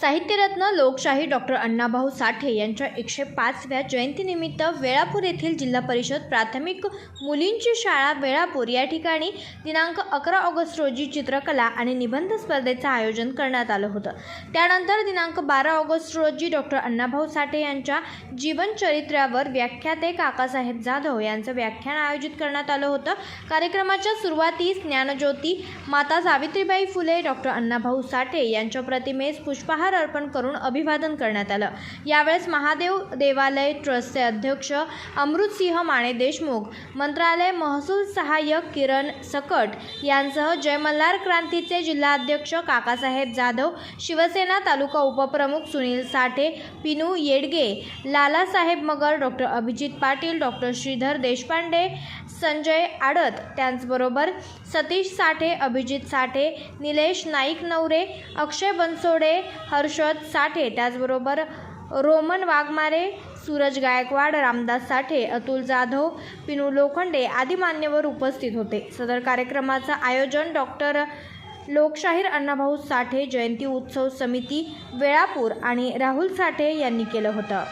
साहित्यरत्न लोकशाही डॉक्टर अण्णाभाऊ साठे यांच्या एकशे पाचव्या जयंतीनिमित्त वेळापूर येथील जिल्हा परिषद प्राथमिक मुलींची शाळा वेळापूर या ठिकाणी दिनांक अकरा ऑगस्ट रोजी चित्रकला आणि निबंध स्पर्धेचं आयोजन करण्यात आलं होतं. त्यानंतर दिनांक बारा ऑगस्ट रोजी डॉक्टर अण्णाभाऊ साठे यांच्या जीवनचरित्र्यावर व्याख्याते काकासाहेब जाधव यांचं व्याख्यान आयोजित करण्यात आलं होतं. कार्यक्रमाच्या सुरुवातीस ज्ञानज्योती माता सावित्रीबाई फुले डॉक्टर अण्णाभाऊ साठे यांच्या प्रतिमेस पुष्पहार अर्पण करून अभिवादन करण्यात आलं. यावेळेस महादेव देवालय ट्रस्टचे अध्यक्ष अमृतसिंह माने देशमुख मंत्रालय महसूल सहाय्यक किरण सकट यांसह जय मल्हार क्रांतीचे जिल्हाध्यक्ष काकासाहेब जाधव शिवसेना तालुका उपप्रमुख सुनील साठे पिनू येडगे लालासाहेब मगर डॉक्टर अभिजित पाटील डॉक्टर श्रीधर देशपांडे संजय आडत त्याचबरोबर सतीश साठे अभिजित साठे निलेश नाईक नवरे अक्षय बनसोडे हर्षद साठे त्याचबरोबर रोमन वाघमारे सूरज गायकवाड रामदास साठे अतुल जाधव पिनू लोखंडे आदी मान्यवर उपस्थित होते. सदर कार्यक्रमाचं आयोजन डॉक्टर लोकशाहीर अण्णाभाऊ साठे जयंती उत्सव समिती वेळापूर आणि राहुल साठे यांनी केलं होतं.